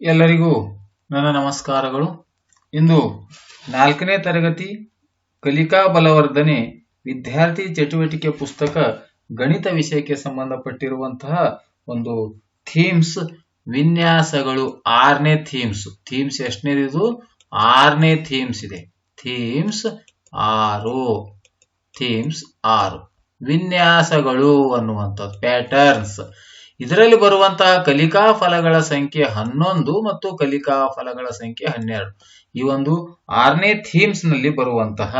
ಎಲ್ಲರಿಗೂ ನನ್ನ ನಮಸ್ಕಾರಗಳು. ಇಂದು ನಾಲ್ಕನೇ ತರಗತಿ ಕಲಿಕಾ ಬಲವರ್ಧನೆ ವಿದ್ಯಾರ್ಥಿ ಚಟುವಟಿಕೆ ಪುಸ್ತಕ ಗಣಿತ ವಿಷಯಕ್ಕೆ ಸಂಬಂಧಪಟ್ಟಿರುವಂತಹ ಒಂದು ಥೀಮ್ಸ್, ವಿನ್ಯಾಸಗಳು. ಆರನೇ ಥೀಮ್ಸ್. ಥೀಮ್ಸ್ ಎಷ್ಟನೇದಿದು? ಆರನೇ ಥೀಮ್ಸ್ ಇದೆ. ಥೀಮ್ಸ್ ಆರು. ಥೀಮ್ಸ್ ಆರು. ವಿನ್ಯಾಸಗಳು ಅನ್ನುವಂಥದ್ದು. ಪ್ಯಾಟರ್ನ್ಸ್. ಇದರಲ್ಲಿ ಬರುವಂತಹ ಕಲಿಕಾ ಫಲಗಳ ಸಂಖ್ಯೆ ಹನ್ನೊಂದು ಮತ್ತು ಕಲಿಕಾ ಫಲಗಳ ಸಂಖ್ಯೆ ಹನ್ನೆರಡು. ಈ ಒಂದು ಆರನೇ ಥೀಮ್ಸ್ನಲ್ಲಿ ಬರುವಂತಹ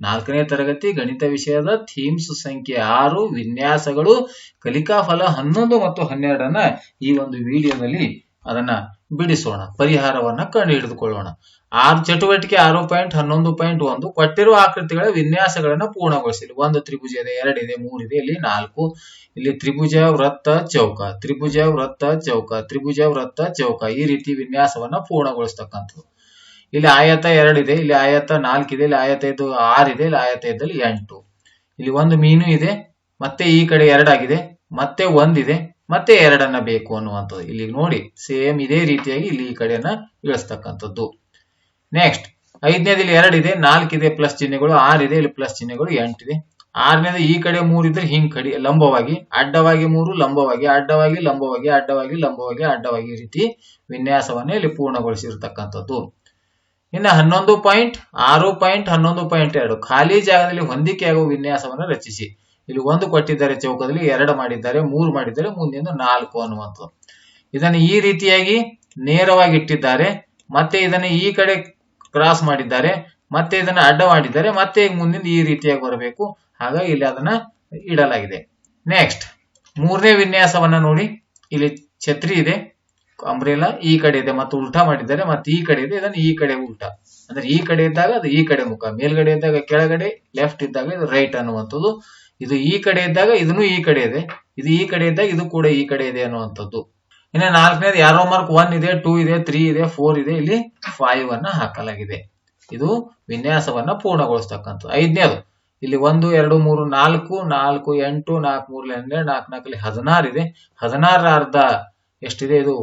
ನಾಲ್ಕನೇ ತರಗತಿ ಗಣಿತ ವಿಷಯದ ಥೀಮ್ಸ್ ಸಂಖ್ಯೆ ಆರು, ವಿನ್ಯಾಸಗಳು, ಕಲಿಕಾ ಫಲ ಹನ್ನೊಂದು ಮತ್ತು ಹನ್ನೆರಡನ್ನ ಈ ಒಂದು ವಿಡಿಯೋದಲ್ಲಿ ಅದನ್ನ ಬಿಡಿಸೋಣ, ಪರಿಹಾರವನ್ನ ಕಂಡು ಹಿಡಿದುಕೊಳ್ಳೋಣ ಆರು ಚಟುವಟಿಕೆ, ಆರು ಪಾಯಿಂಟ್ ಹನ್ನೊಂದು ಪಾಯಿಂಟ್ ಒಂದು, ಕೊಟ್ಟಿರುವ ಆಕೃತಿಗಳ ವಿನ್ಯಾಸಗಳನ್ನ ಪೂರ್ಣಗೊಳಿಸಿ ಒಂದು ತ್ರಿಭುಜ ಇದೆ ಎರಡಿದೆ ಮೂರಿದೆ ಇಲ್ಲಿ ನಾಲ್ಕು. ಇಲ್ಲಿ ತ್ರಿಭುಜ, ವೃತ್ತ, ಚೌಕ. ತ್ರಿಭುಜ, ವೃತ್ತ, ಚೌಕ. ತ್ರಿಭುಜ, ವೃತ್ತ, ಚೌಕ. ಈ ರೀತಿ ವಿನ್ಯಾಸವನ್ನ ಪೂರ್ಣಗೊಳಿಸ್ತಕ್ಕಂಥದ್ದು. ಇಲ್ಲಿ ಆಯತ ಎರಡಿದೆ ಇಲ್ಲಿ ಆಯತ ನಾಲ್ಕಿದೆ ಇಲ್ಲಿ ಆಯತ ಇದು ಆರಿದೆ ಇಲ್ಲಿ ಆಯತ ಇದ್ದಲ್ಲಿ ಎಂಟು. ಇಲ್ಲಿ ಒಂದು ಮೀನು ಇದೆ, ಮತ್ತೆ ಈ ಕಡೆ ಎರಡಾಗಿದೆ ಮತ್ತೆ ಒಂದಿದೆ ಮತ್ತೆ ಎರಡನ್ನ ಬೇಕು ಅನ್ನುವಂಥದ್ದು. ಇಲ್ಲಿ ನೋಡಿ ಸೇಮ್ ಇದೇ ರೀತಿಯಾಗಿ ಇಲ್ಲಿ ಈ ಕಡೆಯನ್ನ ಇಳಿಸ್ತಕ್ಕಂಥದ್ದು. ನೆಕ್ಸ್ಟ್ ಐದನೇದಲ್ಲಿ ಎರಡಿದೆ, ನಾಲ್ಕಿದೆ ಪ್ಲಸ್ ಚಿಹ್ನೆಗಳು, ಆರಿದೆ, ಇಲ್ಲಿ ಪ್ಲಸ್ ಚಿಹ್ನೆಗಳು, ಎಂಟಿದೆ. ಆರನೇದು ಈ ಕಡೆ ಮೂರಿದ್ರೆ ಹಿಂಗ್ ಕಡಿ, ಲಂಬವಾಗಿ, ಅಡ್ಡವಾಗಿ ಮೂರು, ಲಂಬವಾಗಿ, ಅಡ್ಡವಾಗಿ ಲಂಬವಾಗಿ ಅಡ್ಡವಾಗಿ ಲಂಬವಾಗಿ, ಅಡ್ಡವಾಗಿ ರೀತಿ ವಿನ್ಯಾಸವನ್ನ ಇಲ್ಲಿ ಪೂರ್ಣಗೊಳಿಸಿರ್ತಕ್ಕಂಥದ್ದು. ಇನ್ನು ಹನ್ನೊಂದು ಪಾಯಿಂಟ್ ಆರು ಪಾಯಿಂಟ್ ಹನ್ನೊಂದು ಪಾಯಿಂಟ್ ಎರಡು. ಖಾಲಿ ಜಾಗದಲ್ಲಿ ಹೊಂದಿಕೆಯಾಗುವ ವಿನ್ಯಾಸವನ್ನು ರಚಿಸಿ. ಇಲ್ಲಿ ಒಂದು ಕೊಟ್ಟಿದ್ದಾರೆ ಚೌಕದಲ್ಲಿ, ಎರಡು ಮಾಡಿದ್ದಾರೆ, ಮೂರು ಮಾಡಿದ್ದಾರೆ, ಮುಂದಿನ ನಾಲ್ಕು ಅನ್ನುವಂಥದ್ದು. ಇದನ್ನು ಈ ರೀತಿಯಾಗಿ ನೇರವಾಗಿ ಇಟ್ಟಿದ್ದಾರೆ. ಮತ್ತೆ ಇದನ್ನು ಈ ಕಡೆ ಕ್ರಾಸ್ ಮಾಡಿದ್ದಾರೆ. ಮತ್ತೆ ಇದನ್ನು ಅಡ್ಡ ಮಾಡಿದ್ದಾರೆ. ಮತ್ತೆ ಮುಂದಿನ ಈ ರೀತಿಯಾಗಿ ಬರಬೇಕು. ಹಾಗಾಗಿ ಇಲ್ಲಿ ಅದನ್ನ ಇಡಲಾಗಿದೆ. ನೆಕ್ಸ್ಟ್ ಮೂರನೇ ವಿನ್ಯಾಸವನ್ನ ನೋಡಿ. ಇಲ್ಲಿ ಛತ್ರಿ ಇದೆ ಅಂಬ್ರೆಲಾ ಈ ಕಡೆ ಇದೆ, ಮತ್ತು ಉಲ್ಟಾ ಮಾಡಿದ್ದಾರೆ, ಮತ್ತೆ ಈ ಕಡೆ ಇದೆ, ಇದನ್ನು ಈ ಕಡೆ ಉಲ್ಟಾ. ಅಂದ್ರೆ ಈ ಕಡೆ ಇದ್ದಾಗ ಅದು ಈ ಕಡೆ ಮುಖ, ಮೇಲ್ಗಡೆ ಇದ್ದಾಗ ಕೆಳಗಡೆ ಲೆಫ್ಟ್ ಇದ್ದಾಗ ಇದು ರೈಟ್ ಅನ್ನುವಂಥದ್ದು. ಇದು ಈ ಕಡೆ ಇದ್ದಾಗ ಇದನ್ನು ಈ ಕಡೆ ಇದೆ, ಇದು ಈ ಕಡೆ ಇದ್ದಾಗ ಇದು ಕೂಡ ಈ ಕಡೆ ಇದೆ ಅನ್ನುವಂಥದ್ದು. ಇನ್ನು ನಾಲ್ಕನೇದು ಯಾರೋ ಮಾರ್ಕ್ ಒನ್ ಇದೆ ಟೂ ಇದೆ ತ್ರೀ ಇದೆ ಫೋರ್ ಇದೆ, ಇಲ್ಲಿ ಫೈವ್ ಅನ್ನ ಹಾಕಲಾಗಿದೆ. ಇದು ವಿನ್ಯಾಸವನ್ನ ಪೂರ್ಣಗೊಳಿಸ್ತಕ್ಕಂಥದ್ದು. ಐದನೇದು, ಇಲ್ಲಿ ಒಂದು, ಎರಡು, ಮೂರು, ನಾಲ್ಕು ನಾಲ್ಕು, ಎಂಟು, ನಾಲ್ಕು, ಮೂರು ಹನ್ನೆರಡು ನಾಲ್ಕು, ನಾಲ್ಕಲ್ಲಿ ಹದಿನಾರು ಇದೆ. ಹದಿನಾರರ ಅರ್ಧ ಎಷ್ಟಿದೆ ಇದು?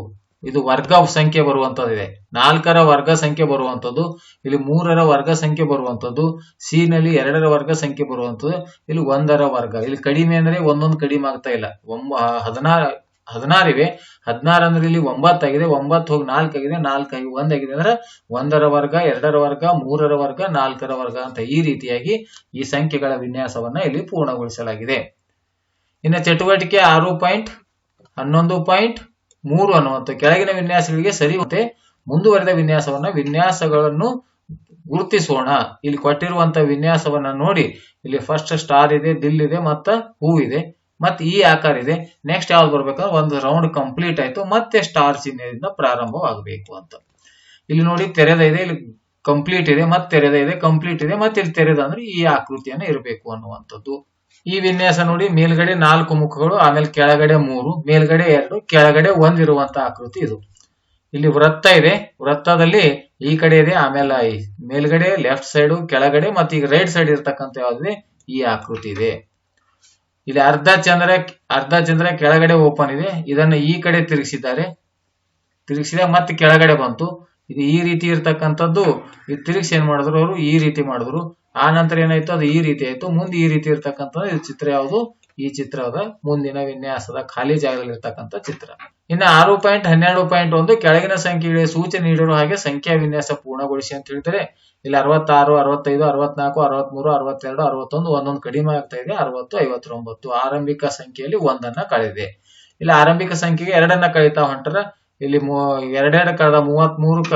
ಇದು ವರ್ಗ ಸಂಖ್ಯೆ ಬರುವಂತದ್ದಿದೆ ನಾಲ್ಕರ ವರ್ಗ ಸಂಖ್ಯೆ ಬರುವಂತದ್ದು, ಇಲ್ಲಿ ಮೂರರ ವರ್ಗ ಸಂಖ್ಯೆ ಬರುವಂತದ್ದು ಸಿ ನಲ್ಲಿ ಎರಡರ ವರ್ಗ ಸಂಖ್ಯೆ ಬರುವಂತದ್ದು, ಇಲ್ಲಿ ಒಂದರ ವರ್ಗ. ಇಲ್ಲಿ ಕಡಿಮೆ ಅಂದ್ರೆ ಒಂದೊಂದು ಕಡಿಮೆ ಆಗ್ತಾ ಇಲ್ಲ. ಒಂಬ, ಹದಿನಾರು ಹದಿನಾರಿವೆ ಹದಿನಾರು ಅಂದ್ರೆ ಇಲ್ಲಿ ಒಂಬತ್ತಾಗಿದೆ ಒಂಬತ್ತು ಹೋಗಿ ನಾಲ್ಕು ಆಗಿದೆ. ನಾಲ್ಕು ನಾಲ್ಕಾಗಿ ಒಂದಾಗಿದೆ ಅಂದ್ರೆ ಒಂದರ ವರ್ಗ, ಎರಡರ ವರ್ಗ, ಮೂರರ ವರ್ಗ, ನಾಲ್ಕರ ವರ್ಗ ಅಂತ ಈ ರೀತಿಯಾಗಿ ಈ ಸಂಖ್ಯೆಗಳ ವಿನ್ಯಾಸವನ್ನ ಇಲ್ಲಿ ಪೂರ್ಣಗೊಳಿಸಲಾಗಿದೆ. ಇನ್ನು ಚಟುವಟಿಕೆ ಆರು ಪಾಯಿಂಟ್ ಹನ್ನೊಂದು ಪಾಯಿಂಟ್ ಮೂರು ಅನ್ನುವಂಥ ಕೆಳಗಿನ ವಿನ್ಯಾಸಗಳಿಗೆ ಸರಿ ಮತ್ತೆ ಮುಂದುವರೆದ ವಿನ್ಯಾಸವನ್ನ ವಿನ್ಯಾಸಗಳನ್ನು ಗುರುತಿಸೋಣ. ಇಲ್ಲಿ ಕೊಟ್ಟಿರುವಂತ ವಿನ್ಯಾಸವನ್ನ ನೋಡಿ. ಇಲ್ಲಿ ಫಸ್ಟ್ ಸ್ಟಾರ್ ಇದೆ ದಿಲ್ ಇದೆ, ಮತ್ತ ಹೂ ಇದೆ, ಮತ್ತೆ ಈ ಆಕಾರ ಇದೆ. ನೆಕ್ಸ್ಟ್ ಯಾವ್ದು ಬರ್ಬೇಕಂದ್ರೆ ಒಂದು ರೌಂಡ್ ಕಂಪ್ಲೀಟ್ ಆಯ್ತು, ಮತ್ತೆ ಸ್ಟಾರ್ ಚಿಹ್ನೆಯಿಂದ ಪ್ರಾರಂಭವಾಗಬೇಕು ಅಂತ. ಇಲ್ಲಿ ನೋಡಿ ತೆರೆದ ಇದೆ, ಇಲ್ಲಿ ಕಂಪ್ಲೀಟ್ ಇದೆ, ಮತ್ತೆ ತೆರೆದ ಇದೆ ಕಂಪ್ಲೀಟ್ ಇದೆ, ಮತ್ತೆ ಇಲ್ಲಿ ತೆರೆದ ಅಂದ್ರೆ ಈ ಆಕೃತಿಯನ್ನ ಇರಬೇಕು ಅನ್ನುವಂಥದ್ದು. ಈ ವಿನ್ಯಾಸ ನೋಡಿ ಮೇಲ್ಗಡೆ ನಾಲ್ಕು ಮುಖಗಳು, ಆಮೇಲೆ ಕೆಳಗಡೆ ಮೂರು, ಮೇಲ್ಗಡೆ ಎರಡು, ಕೆಳಗಡೆ ಒಂದಿರುವಂತ ಆಕೃತಿ ಇದು. ಇಲ್ಲಿ ವೃತ್ತ ಇದೆ. ವೃತ್ತದಲ್ಲಿ ಈ ಕಡೆ ಇದೆ, ಆಮೇಲೆ ಮೇಲ್ಗಡೆ, ಲೆಫ್ಟ್ ಸೈಡ್, ಕೆಳಗಡೆ ಮತ್ತೆ ಈಗ ರೈಟ್ ಸೈಡ್ ಇರ್ತಕ್ಕಂಥ ಯಾವ್ದಿದೆ, ಈ ಆಕೃತಿ ಇದೆ. ಇಲ್ಲಿ ಅರ್ಧ ಚಂದ್ರ ಅರ್ಧ ಚಂದ್ರ ಕೆಳಗಡೆ ಓಪನ್ ಇದೆ. ಇದನ್ನು ಈ ಕಡೆ ತಿರುಗಿಸಿದ್ದಾರೆ. ತಿರುಗಿಸಿದಾಗ ಮತ್ತೆ ಕೆಳಗಡೆ ಬಂತು. ಇದು ಈ ರೀತಿ ಇರ್ತಕ್ಕಂಥದ್ದು. ತಿರುಗಿಸಿ ಏನ್ ಮಾಡಿದ್ರು ಅವರು? ಈ ರೀತಿ ಮಾಡಿದ್ರು. ಆ ನಂತರ ಏನಾಯ್ತು? ಅದು ಈ ರೀತಿ ಆಯ್ತು. ಮುಂದೆ ಈ ರೀತಿ ಇರ್ತಕ್ಕಂಥದ್ದು ಇದು ಚಿತ್ರ ಯಾವುದು? ಈ ಚಿತ್ರದ ಮುಂದಿನ ವಿನ್ಯಾಸದ ಖಾಲಿ ಜಾಗದಲ್ಲಿ ಇರ್ತಕ್ಕಂಥ ಚಿತ್ರ. ಇನ್ನು ಆರು ಪಾಯಿಂಟ್ ಹನ್ನೆರಡು ಪಾಯಿಂಟ್ ಒಂದು ಕೆಳಗಿನ ಸಂಖ್ಯೆಗಳಿಗೆ ಸೂಚನೆ ನೀಡಿರುವ ಹಾಗೆ ಸಂಖ್ಯಾ ವಿನ್ಯಾಸ ಪೂರ್ಣಗೊಳಿಸಿ ಅಂತ ಹೇಳ್ತಾರೆ. ಇಲ್ಲಿ ಅರವತ್ತಾರು, ಅರವತ್ತೈದು, ಅರವತ್ನಾಲ್ಕು, ಅರವತ್ಮೂರು, ಅರವತ್ತೆರಡು, ಅರವತ್ತೊಂದು ಒಂದೊಂದು ಕಡಿಮೆ ಆಗ್ತಾ ಇದೆ. ಅರವತ್ತು, ಐವತ್ತೊಂಬತ್ತು ಆರಂಭಿಕ ಸಂಖ್ಯೆಯಲ್ಲಿ ಒಂದನ್ನ ಕಳೆದಿದೆ. ಇಲ್ಲಿ ಆರಂಭಿಕ ಸಂಖ್ಯೆಗೆ ಎರಡನ್ನ ಕಳೀತಾ ಹೊಂಟರ. ಇಲ್ಲಿ ಎರಡೆರಡು ಕಳೆದ ಮೂವತ್ತ್ ಮೂರಕ್ಕ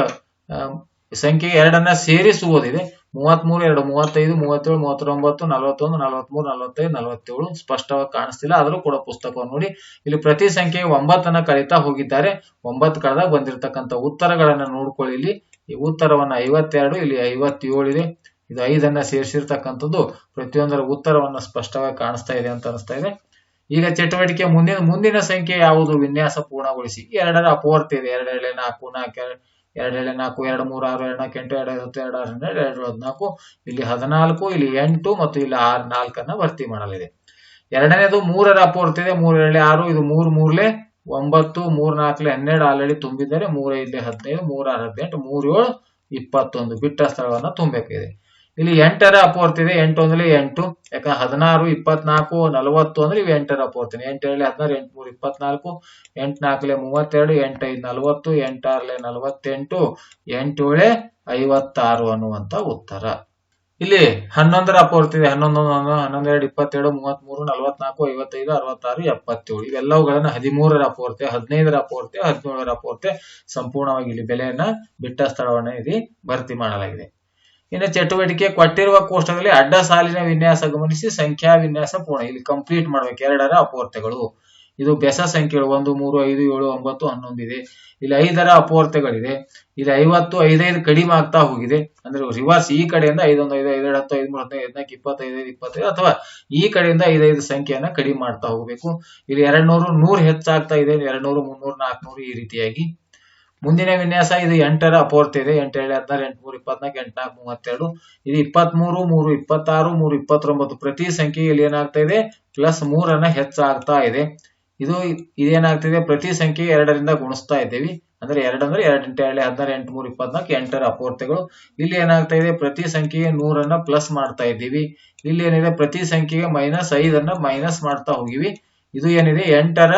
ಸಂಖ್ಯೆಗೆ ಎರಡನ್ನ ಸೇರಿಸುವುದಿದೆ ಮೂವತ್ಮೂರು, ಎರಡು ಮೂವತ್ತೈದು, ಮೂವತ್ತೇಳು, ಮೂವತ್ತೊಂಬತ್ತು, ನಲವತ್ತೊಂದು, ನಲವತ್ಮೂರು, ನಲವತ್ತೈದು, ನಲವತ್ತೇಳು ಸ್ಪಷ್ಟವಾಗಿ ಕಾಣಿಸ್ತಿಲ್ಲ. ಆದರೂ ಕೂಡ ಪುಸ್ತಕವನ್ನು ನೋಡಿ. ಇಲ್ಲಿ ಪ್ರತಿ ಸಂಖ್ಯೆ ಒಂಬತ್ತನ್ನ ಕಲಿತಾ ಹೋಗಿದ್ದಾರೆ. ಒಂಬತ್ತು ಕಳೆದಾಗ ಬಂದಿರತಕ್ಕಂಥ ಉತ್ತರಗಳನ್ನ ನೋಡ್ಕೊಳ್ಳಿ ಇಲ್ಲಿ. ಈ ಉತ್ತರವನ್ನ ಐವತ್ತೆರಡು, ಇಲ್ಲಿ ಐವತ್ತೇಳು ಇದೆ. ಇದು ಐದನ್ನ ಸೇರಿಸಿರ್ತಕ್ಕಂಥದ್ದು. ಪ್ರತಿಯೊಂದರ ಉತ್ತರವನ್ನ ಸ್ಪಷ್ಟವಾಗಿ ಕಾಣಿಸ್ತಾ ಇದೆ ಅಂತ ಅನಿಸ್ತಾ ಇದೆ. ಈಗ ಚಟುವಟಿಕೆ ಮುಂದಿನ ಮುಂದಿನ ಸಂಖ್ಯೆ ಯಾವುದು? ವಿನ್ಯಾಸ ಪೂರ್ಣಗೊಳಿಸಿ. ಎರಡರ ಅಪವರ್ತಿ ಇದೆ. ಎರಡೆರಡೆ ನಾಲ್ಕು ನಾಲ್ಕು ಎರಡೆರಡೆ ನಾಲ್ಕು, ಎರಡು ಮೂರು, ಆರು, ಎರಡು ನಾಲ್ಕು, ಎಂಟು, ಎರಡು ಐವತ್ತು ಎರಡು ಆರು, ಹನ್ನೆರಡು, ಎರಡು ಹದಿನಾಲ್ಕು, ಇಲ್ಲಿ ಹದಿನಾಲ್ಕು, ಇಲ್ಲಿ ಎಂಟು ಮತ್ತು ಇಲ್ಲಿ ಆರು, ನಾಲ್ಕನ್ನ ಭರ್ತಿ ಮಾಡಲಿದೆ. ಎರಡನೇದು ಮೂರರ ಅಪೂರ್ತಿ ಇದೆ. ಮೂರು ಎರಡು ಆರು, ಇದು ಮೂರು ಮೂರ್ಲೆ ಒಂಬತ್ತು, ಮೂರ್ ನಾಲ್ಕಲೆ ಹನ್ನೆರಡು ಆಲ್ರೆಡಿ ತುಂಬಿದ್ದಾರೆ. ಮೂರ ಐದ್ಲೆ ಹದಿನೈದು, ಮೂರ ಹದಿನೆಂಟು, ಮೂರ್ ಏಳು, ಇಪ್ಪತ್ತೊಂದು ಬಿಟ್ಟ ಸ್ಥಳವನ್ನ ತುಂಬಬೇಕಿದೆ ಇಲ್ಲಿ ಎಂಟರ ಅಪೋರ್ತಿದೆ ಎಂಟು ಅಂದ್ರೆ ಎಂಟು ಯಾಕಂದ್ರೆ ಹದಿನಾರು ಇಪ್ಪತ್ನಾಲ್ಕು ನಲವತ್ತು ಅಂದ್ರೆ ಇವು ಎಂಟರ ಅಪೋರ್ತಿನಿ ಎಂಟು ಏಳು ಹದಿನಾರು ಎಂಟು ಮೂರು ಇಪ್ಪತ್ನಾಲ್ಕು ಎಂಟು ನಾಲ್ಕಲೆ ಮೂವತ್ತೆರಡು ಎಂಟೈದು ನಲವತ್ತು ಎಂಟಾರ್ಲೆ ನಲವತ್ತೆಂಟು ಎಂಟೇಳೆ ಐವತ್ತಾರು ಅನ್ನುವಂತ ಉತ್ತರ. ಇಲ್ಲಿ ಹನ್ನೊಂದರ ಅಪೋರ್ತಿದೆ ಹನ್ನೊಂದು ಹನ್ನೊಂದು, ಎರಡು ಇಪ್ಪತ್ತೆರಡು ಮೂವತ್ಮೂರು ನಲವತ್ನಾಲ್ಕು ಐವತ್ತೈದು ಅರವತ್ತಾರು ಎಪ್ಪತ್ತೇಳು. ಇವೆಲ್ಲವುಗಳನ್ನ ಹದಿಮೂರರ ಅಪೋರ್ತೆ ಹದಿನೈದರ ಅಪೋರ್ತೆ ಹದಿನೇಳರ ಅಪೋರ್ತೆ ಸಂಪೂರ್ಣವಾಗಿ ಇಲ್ಲಿ ಬೆಲೆಯನ್ನ ಬಿಟ್ಟ ಸ್ಥಳವನ್ನ ಇಲ್ಲಿ ಭರ್ತಿ ಮಾಡಲಾಗಿದೆ. ಇನ್ನು ಚಟುವಟಿಕೆ ಕೊಟ್ಟಿರುವ ಕೋಷ್ಟಕದಲ್ಲಿ ಅಡ್ಡ ಸಾಲಿನ ವಿನ್ಯಾಸ ಗಮನಿಸಿ ಸಂಖ್ಯಾ ವಿನ್ಯಾಸ ಪೂರ್ಣ. ಇಲ್ಲಿ ಕಂಪ್ಲೀಟ್ ಮಾಡ್ಬೇಕು. ಎರಡರ ಅಪೂರ್ತೆಗಳು. ಇದು ಬೆಸ ಸಂಖ್ಯೆಗಳು ಒಂದು, ಮೂರು, ಐದು, ಏಳು, ಒಂಬತ್ತು, ಹನ್ನೊಂದು ಇದೆ. ಇಲ್ಲಿ ಐದರ ಅಪೂರ್ತೆಗಳಿದೆ. ಇಲ್ಲಿ ಐವತ್ತು, ಐದೈದು ಕಡಿಮೆ ಆಗ್ತಾ ಹೋಗಿದೆ. ಅಂದ್ರೆ ರಿವರ್ಸ್ ಈ ಕಡೆಯಿಂದ ಐದೊಂದು, ಐದು, ಐದೆರಡು, ಹತ್ತು, ಐದು, ಮೂರು, ಹದಿನೈದು, ಹದಿನಾಲ್ಕು, ಇಪ್ಪತ್ತೈದು ಇಪ್ಪತ್ತೈದು ಅಥವಾ ಈ ಕಡೆಯಿಂದ ಐದೈದು ಸಂಖ್ಯೆಯನ್ನ ಕಡಿಮೆ ಮಾಡ್ತಾ ಹೋಗ್ಬೇಕು. ಇಲ್ಲಿ ಎರಡ್ ನೂರು ಹೆಚ್ಚಾಗ್ತಾ ಇದೆ. ಎರಡ್ ನೂರು ಮುನ್ನೂರು, ನಾಲ್ಕುನೂರು ಈ ರೀತಿಯಾಗಿ. ಮುಂದಿನ ವಿನ್ಯಾಸ ಇದು ಎಂಟರ ಅಪೂರ್ತಿ ಇದೆ. ಎಂಟು ಏಳು ಹದಿನಾರು ಎಂಟು ಇಪ್ಪತ್ನಾಲ್ಕು ಎಂಟು ನಾಲ್ಕು ಮೂವತ್ತೆರಡು. ಇದು ಇಪ್ಪತ್ಮೂರು, ಮೂರು, ಇಪ್ಪತ್ತಾರು, ಮೂರು, ಇಪ್ಪತ್ತೊಂಬತ್ತು. ಪ್ರತಿ ಸಂಖ್ಯೆಯಲ್ಲಿ ಏನಾಗ್ತಾ ಇದೆ? ಪ್ಲಸ್ ಮೂರನ್ನ ಹೆಚ್ಚಾಗ್ತಾ ಇದೆ. ಇದು ಇದೇನಾಗ್ತಿದೆ? ಪ್ರತಿ ಸಂಖ್ಯೆ ಎರಡರಿಂದ ಗುಣಿಸ್ತಾ ಇದ್ದೀವಿ. ಅಂದ್ರೆ ಎರಡು ಅಂದ್ರೆ ಎರಡು ಎಂಟು ಎರಡು, ಹದಿನಾರು, ಎಂಟು ಮೂರು, ಇಪ್ಪತ್ನಾಲ್ಕು, ಎಂಟರ ಅಪೂರ್ತಿಗಳು ಇಲ್ಲಿ ಏನಾಗ್ತಾ ಇದೆ? ಪ್ರತಿ ಸಂಖ್ಯೆಗೆ ನೂರನ್ನ ಪ್ಲಸ್ ಮಾಡ್ತಾ ಇದ್ದೀವಿ. ಇಲ್ಲಿ ಏನಿದೆ? ಪ್ರತಿ ಸಂಖ್ಯೆಗೆ ಮೈನಸ್ ಐದನ್ನ ಮೈನಸ್ ಮಾಡ್ತಾ ಹೋಗಿವಿ. ಇದು ಏನಿದೆ? ಎಂಟರ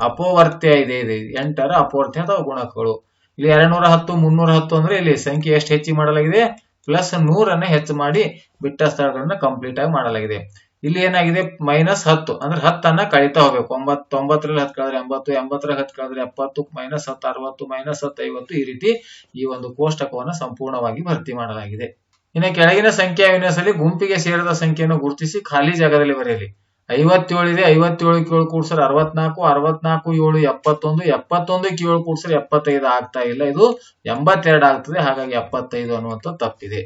ಅಪವರ್ತ್ಯ ಇದೆ ಇದೆ. ಎಂಟರ ಅಪವರ್ತ್ಯ ಅಥವಾ ಗುಣಕಗಳು. ಇಲ್ಲಿ ಎರಡ್ನೂರ ಹತ್ತು, ಮುನ್ನೂರ ಹತ್ತು ಅಂದ್ರೆ ಇಲ್ಲಿ ಸಂಖ್ಯೆ ಎಷ್ಟು ಹೆಚ್ಚಿಗೆ ಮಾಡಲಾಗಿದೆ? ಪ್ಲಸ್ ನೂರನ್ನ ಹೆಚ್ಚು ಮಾಡಿ ಬಿಟ್ಟ ಸ್ಥಳಗಳನ್ನ ಕಂಪ್ಲೀಟ್ ಆಗಿ ಮಾಡಲಾಗಿದೆ. ಇಲ್ಲಿ ಏನಾಗಿದೆ? ಮೈನಸ್ ಹತ್ತು. ಅಂದ್ರೆ ಹತ್ತನ್ನ ಕಳೀತಾ ಹೋಗ್ಬೇಕು. ಒಂಬತ್, ತೊಂಬತ್ತರಲ್ಲಿ ಹತ್ತು ಕಳೆದ್ರೆ ಎಂಬತ್ತು ಎಂಬತ್ತರ ಹತ್ತು ಕಳೆದ್ರೆ ಎಪ್ಪತ್ತು, ಮೈನಸ್ ಹತ್ತು, ಅರವತ್ತು, ಮೈನಸ್ ಹತ್ತು, ಐವತ್ತು ಈ ರೀತಿ ಈ ಒಂದು ಕೋಷ್ಟಕವನ್ನು ಸಂಪೂರ್ಣವಾಗಿ ಭರ್ತಿ ಮಾಡಲಾಗಿದೆ. ಇನ್ನು ಕೆಳಗಿನ ಸಂಖ್ಯಾ ವಿನ್ಯಾಸದಲ್ಲಿ ಗುಂಪಿಗೆ ಸೇರಿದ ಸಂಖ್ಯೆಯನ್ನು ಗುರುತಿಸಿ ಖಾಲಿ ಜಾಗದಲ್ಲಿ ಬರೆಯಲಿ. ಐವತ್ತೇಳು ಇದೆ ಐವತ್ತೇಳು ಏಳು ಕೂಡ್ಸರ್ ಅರವತ್ನಾಲ್ಕು ಅರವತ್ನಾಲ್ಕು ಏಳು, ಎಪ್ಪತ್ತೊಂದು ಎಪ್ಪತ್ತೊಂದು ಏಳು ಕೂಡ್ಸರ್ ಎಪ್ಪತ್ತೈದು ಆಗ್ತಾ ಇಲ್ಲ. ಇದು ಎಂಬತ್ತೆರಡು ಆಗ್ತದೆ, ಹಾಗಾಗಿ ಎಪ್ಪತ್ತೈದು ಅನ್ನುವಂಥ ತಪ್ಪಿದೆ.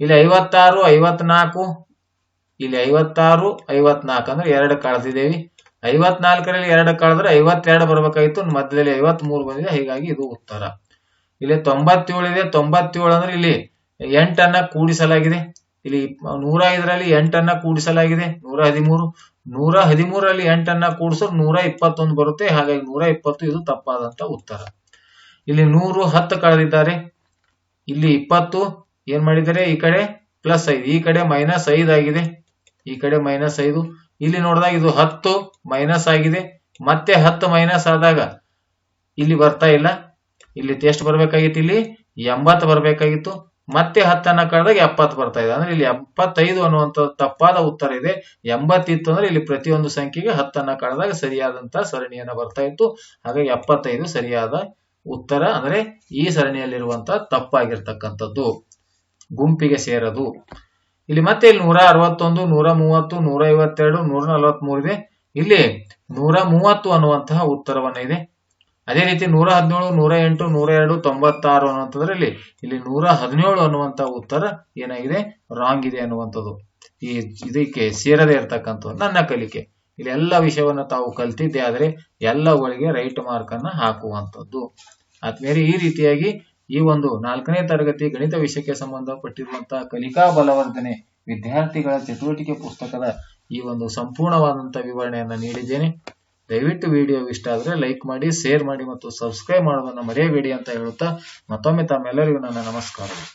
ಇಲ್ಲಿ ಐವತ್ತಾರು, ಐವತ್ನಾಲ್ಕು, ಇಲ್ಲಿ ಐವತ್ತಾರು, ಐವತ್ನಾಲ್ಕು ಅಂದ್ರೆ ಎರಡು ಕಳೆದಿದ್ದೇವೆ ಐವತ್ನಾಲ್ಕರಲ್ಲಿ ಎರಡು ಕಳೆದ್ರೆ ಐವತ್ತೆರಡು ಬರ್ಬೇಕಾಗಿತ್ತು, ಮಧ್ಯದಲ್ಲಿ ಐವತ್ ಮೂರು ಬಂದಿದೆ, ಹೀಗಾಗಿ ಇದು ಉತ್ತರ. ಇಲ್ಲಿ ತೊಂಬತ್ತೇಳು ಇದೆ ತೊಂಬತ್ತೇಳು ಅಂದ್ರೆ ಇಲ್ಲಿ ಎಂಟನ್ನ ಕೂಡಿಸಲಾಗಿದೆ. ಇಲ್ಲಿ ನೂರ ಐದರಲ್ಲಿ ಎಂಟನ್ನ ಕೂಡಿಸಲಾಗಿದೆ ನೂರ ಹದಿಮೂರು ನೂರ ಹದಿಮೂರಲ್ಲಿ ಎಂಟನ್ನ ಕೂಡಿಸಿದ್ರೆ ನೂರ ಇಪ್ಪತ್ತೊಂದು ಬರುತ್ತೆ. ಹಾಗಾಗಿ ನೂರ ಇಪ್ಪತ್ತು ಇದು ತಪ್ಪಾದಂತ ಉತ್ತರ. ಇಲ್ಲಿ ನೂರು ಹತ್ತು ಕಳೆದಿದ್ದಾರೆ. ಇಲ್ಲಿ ಇಪ್ಪತ್ತು ಏನ್ ಮಾಡಿದ್ದಾರೆ? ಈ ಕಡೆ ಪ್ಲಸ್ ಐದು. ಈ ಕಡೆ ಮೈನಸ್ ಐದು ಆಗಿದೆ. ಈ ಕಡೆ ಮೈನಸ್ ಐದು. ಇಲ್ಲಿ ನೋಡಿದಾಗ ಇದು ಹತ್ತು ಮೈನಸ್ ಆಗಿದೆ. ಮತ್ತೆ ಹತ್ತು ಮೈನಸ್ ಆದಾಗ ಇಲ್ಲಿ ಬರ್ತಾ ಇಲ್ಲ. ಇಲ್ಲಿ ಎಷ್ಟು ಬರ್ಬೇಕಾಗಿತ್ತು. ಇಲ್ಲಿ ಎಂಬತ್ತು ಬರ್ಬೇಕಾಗಿತ್ತು. ಮತ್ತೆ ಹತ್ತನ್ನ ಕಳೆದಾಗ ಎಪ್ಪತ್ತು ಬರ್ತಾ ಇದೆ. ಅಂದ್ರೆ ಇಲ್ಲಿ ಎಪ್ಪತ್ತೈದು ಅನ್ನುವಂತ ತಪ್ಪಾದ ಉತ್ತರ ಇದೆ. ಎಂಬತ್ತಿತ್ತು ಅಂದ್ರೆ ಇಲ್ಲಿ ಪ್ರತಿಯೊಂದು ಸಂಖ್ಯೆಗೆ ಹತ್ತನ್ನ ಕಳೆದಾಗ ಸರಿಯಾದಂತಹ ಸರಣಿಯನ್ನ ಬರ್ತಾ ಇತ್ತು. ಹಾಗಾಗಿ ಎಪ್ಪತ್ತೈದು ಸರಿಯಾದ ಉತ್ತರ ಅಂದ್ರೆ ಈ ಸರಣಿಯಲ್ಲಿರುವಂತಹ ತಪ್ಪಾಗಿರ್ತಕ್ಕಂಥದ್ದು. ಗುಂಪಿಗೆ ಸೇರದು. ಇಲ್ಲಿ ಮತ್ತೆ ಇಲ್ಲಿ ನೂರ ಅರವತ್ತೊಂದು, ನೂರ ಮೂವತ್ತು, ನೂರ ಐವತ್ತೆರಡು, ನೂರ ನಲವತ್ಮೂರು ಇದೆ. ಇಲ್ಲಿ ನೂರ ಮೂವತ್ತು ಅನ್ನುವಂತಹ ಉತ್ತರವನ್ನ ಇದೆ. ಅದೇ ರೀತಿ ನೂರ ಹದಿನೇಳು, ನೂರ ಎಂಟು, ನೂರ ಎರಡು, ತೊಂಬತ್ತಾರು ಅನ್ನುವಂಥದ್ರಲ್ಲಿ ಇಲ್ಲಿ ನೂರ ಹದಿನೇಳು ಅನ್ನುವಂತ ಉತ್ತರ ಏನಾಗಿದೆ? ರಾಂಗ್ ಇದೆ ಅನ್ನುವಂಥದ್ದು. ಈ ಇದಕ್ಕೆ ಸೇರದೇ ಇರತಕ್ಕಂಥದ್ದು ನನ್ನ ಕಲಿಕೆ. ಇಲ್ಲಿ ಎಲ್ಲ ವಿಷಯವನ್ನು ತಾವು ಕಲ್ತಿದ್ದೆ, ಆದರೆ ಎಲ್ಲವುಗಳಿಗೆ ರೈಟ್ ಮಾರ್ಕ್ ಅನ್ನ ಹಾಕುವಂಥದ್ದು. ಆದ್ಮೇಲೆ ಈ ರೀತಿಯಾಗಿ ಈ ಒಂದು ನಾಲ್ಕನೇ ತರಗತಿ ಗಣಿತ ವಿಷಯಕ್ಕೆ ಸಂಬಂಧಪಟ್ಟಿರುವಂತಹ ಕಲಿಕಾ ಬಲವರ್ಧನೆ ವಿದ್ಯಾರ್ಥಿಗಳ ಚಟುವಟಿಕೆ ಪುಸ್ತಕದ ಈ ಒಂದು ಸಂಪೂರ್ಣವಾದಂತಹ ವಿವರಣೆಯನ್ನು ನೀಡಿದ್ದೇನೆ. ದಯವಿಟ್ಟು ವಿಡಿಯೋ ಇಷ್ಟ ಆದ್ರೆ ಲೈಕ್ ಮಾಡಿ ಶೇರ್ ಮಾಡಿ ಮತ್ತು ಸಬ್ಸ್ಕ್ರೈಬ್ ಮಾಡೋದನ್ನ ಮರೆಯಬೇಡಿ ಅಂತ ಹೇಳುತ್ತಾ ಮತ್ತೊಮ್ಮೆ ತಮ್ಮೆಲ್ಲರಿಗೂ ನನ್ನ ನಮಸ್ಕಾರಗಳು